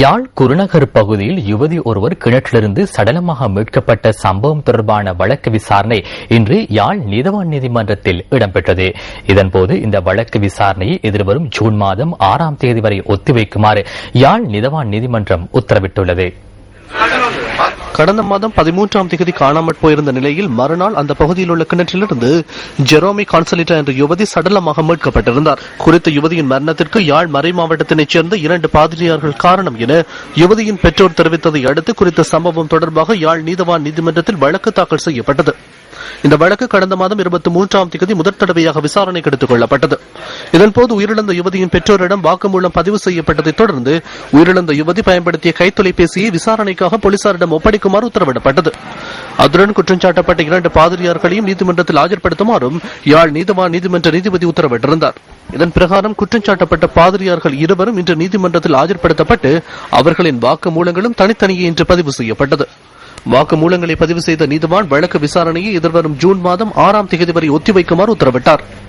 யாழ் குருநகர் பகுதியில் யுவதி ஒருவர் கிணற்றிலிருந்து சடலமாக மீட்கப்பட்ட சம்பவம் தொடர்பான வழக்கு விசாரணை இன்று யாழ் நீதவான் நீதிமன்றத்தில் இடம்பெற்றது. இதன்போது இந்த வழக்கு விசாரணையை எதிர்வரும் ஜூன் மாதம் ஆறாம் தேதி வரை ஒத்திவைக்குமாறு யாழ் நீதவான் நீதிமன்றம் உத்தரவிட்டுள்ளது. கடந்த மாதம் பதிமூன்றாம் தேதி காணாமற் போயிருந்த நிலையில் மறுநாள் அந்த பகுதியில் உள்ள கிணற்றிலிருந்து ஜெரோமி கான்சலிட்டா என்ற யுவதி சடலமாக மீட்கப்பட்டிருந்தார். குறித்த யுவதியின் மரணத்திற்கு யாழ் மறை மாவட்டத்தினைச் சேர்ந்த இரண்டு பாதிரியார்கள் காரணம் என யுவதியின் பெற்றோர் தெரிவித்ததை அடுத்து குறித்த சம்பவம் தொடர்பாக யாழ் நீதவான் நீதிமன்றத்தில் வழக்கு தாக்கல் செய்யப்பட்டது. இந்த வழக்கு கடந்த மாதம் இருபத்தி மூன்றாம் தேதி முதற் தடவையாக விசாரணைக்கு எடுத்துக் கொள்ளப்பட்டது. இதன்போது உயிரிழந்த யுவதியின் பெற்றோரிடம் வாக்குமூலம் பதிவு செய்யப்பட்டதைத் தொடர்ந்து உயிரிழந்த யுவதி பயன்படுத்திய கைத்தொலைபேசியை விசாரணைக்காக போலீசாரிடம் ஒப்படைக்குமாறு உத்தரவிடப்பட்டது. அதுடன் குற்றஞ்சாட்டப்பட்ட இரண்டு பாதிரியார்களையும் நீதிமன்றத்தில் ஆஜர்படுத்துமாறும் யாழ் நீதிவான் நீதிமன்ற நீதிபதி உத்தரவிட்டிருந்தார். இதன் பிரகாரம் குற்றம் சாட்டப்பட்ட பாதிரியார்கள் இருவரும் இன்று நீதிமன்றத்தில் ஆஜர்படுத்தப்பட்டு அவர்களின் வாக்குமூலங்களும் தனித்தனியே இன்று பதிவு செய்யப்பட்டது. வாக்குமூலங்களை பதிவு செய்த நீதிவான் வழக்கு விசாரணையை எதிர்வரும் ஜூன் மாதம் ஆறாம் தேதி வரை ஒத்திவைக்குமாறு உத்தரவிட்டார்.